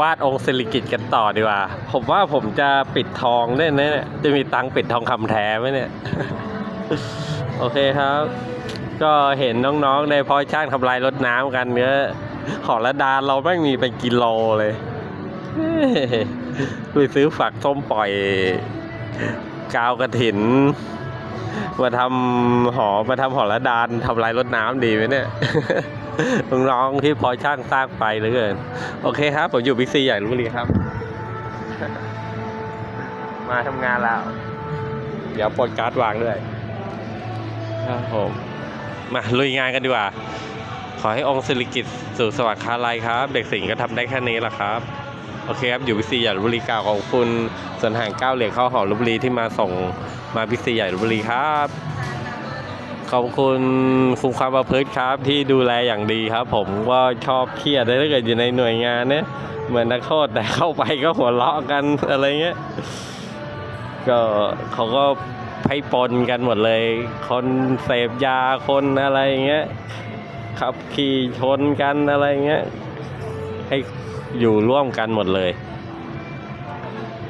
วาดองค์สิริกิตกันต่อดีกว่า ผมว่าผมจะปิดทองเนี่ยนะเนี่ยจะมีตังปิดทองคำแท้ไหมเนี่ย โอเคครับ ก็เห็นน้องๆในพอยช่างทำลายรถน้ำกันเนื้อหอระดานเราไม่มีเป็นกิโลเลยเฮ้ยไปซื้อฝักส้มปล่อย กาวกระถิน มาทำหอมาทำหอระดานทำลายรถน้ำดีไหมเนี่ย น้องๆที่พอช่างสร้างไปเหลือเกิน โอเคครับ ผมอยู่บิ๊กซีใหญ่ลพบุรีครับ มาทำงานแล้ว เดี๋ยวปลดการ์ดวางด้วยครับผมมาลุยงานกันดีกว่า ขอให้องค์สิริกิตสู่สวัสดิ์คาลัยครับ เด็กสิงห์ก็ทำได้แค่นี้แหละครับโอเคครับ อยู่บิซีใหญ่ลพบุรีกล่าวขอบคุณส่วนห่างเก้าเหรียญเข้าหอลพบุรีที่มาส่งมาบิซีใหญ่ลพบุรีครับ ขอบคุณคุมความประพฤติครับที่ดูแลอย่างดีครับ ผมก็ชอบเครียดถ้าเกิดอยู่ในหน่วยงานเนี่ยเหมือนนักโทษแต่เข้าไปก็หัวเราะกันอะไรเงี้ยก็เขาก็ให้ปนกันหมดเลย คนเสพยาคนอะไรเงี้ยขับขี่ชนกันอะไรเงี้ยให้อยู่ร่วมกันหมดเลย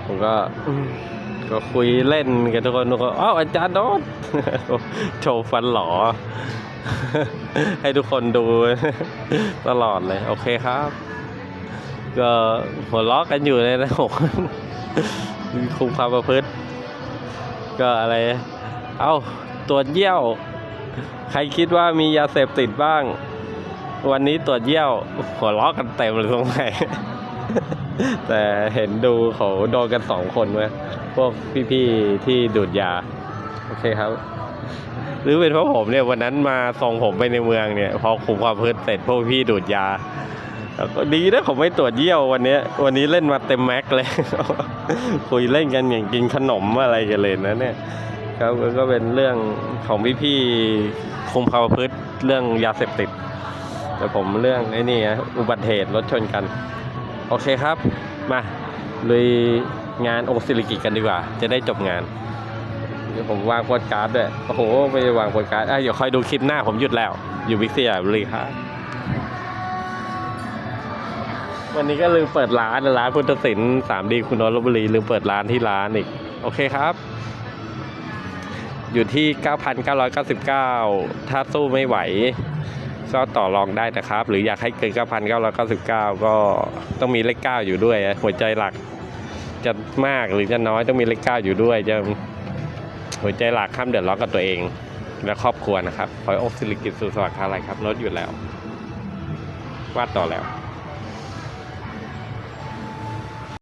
ผมก็ ก็คุยเล่นกันทุกคนทุกคนอ้าวอาจารย์โนโชว์ฟันหลอ ให้ทุกคนดูตลอดเลย โอเคครับ ก็หัวเราะกันอยู่เลยนะผมคุมความประพฤติ ก็อะไร เอ้าตรวจเยี่ยว ใครคิดว่ามียาเสพติดบ้าง วันนี้ตรวจเยี่ยว หัวเราะกันเต็มเลยตรงไหน แต่เห็นดูเขาโดนกันสองคนเว้ยพวกพี่ๆที่ดูดยา โอเคครับ หรือเป็นเพราะผมเนี่ยวันนั้นมาส่งผมไปในเมืองเนี่ย พอคุมความพืชเสร็จพวกพี่ดูดยาก็ดีนะผมไม่ตรวจเยี่ยววันนี้ วันนี้เล่นมาเต็มแม็กเลย คุยเล่นกันอย่างกินขนมอะไรกันเลยนะเนี่ยครับก็เป็นเรื่องของพี่ๆคุมความพืชเรื่องยาเสพติด แต่ผมเรื่องไอ้นี่อุบัติเหตุรถชนกัน โอเคครับ มาลุยงานโองค์สิริกิตกันดีกว่า จะได้จบงาน เดี๋ยวผมวางโปสการ์ดด้วย โอ้โห ไม่ได้วางโปสการ์ดอะเดี๋ยวคอยดูคลิปหน้าผมหยุดแล้ว อยู่วิกซี่บุรีครับวันนี้ก็ลืมเปิดร้านร้านพุทธศิลป์สามดีคุณนนทบุรีลืมเปิดร้านที่ร้านอีก โอเคครับ อยู่ที่ 9,999 ถ้าสู้ไม่ไหว ก็ต่อรองได้นะครับ หรืออยากให้เกิน 9,999 ก็ต้องมีเลข 9 อยู่ด้วยหัวใจหลักจะมากหรือจะน้อยต้องมีเลข 9 อยู่ด้วยจะหัวใจหลักข้ามเดือดร้อนกับตัวเอง และครอบครัวนะครับขอยอกสิริกิตสุสวัสดิ์อะไรครับรถอยู่แล้ววาดต่อแล้ว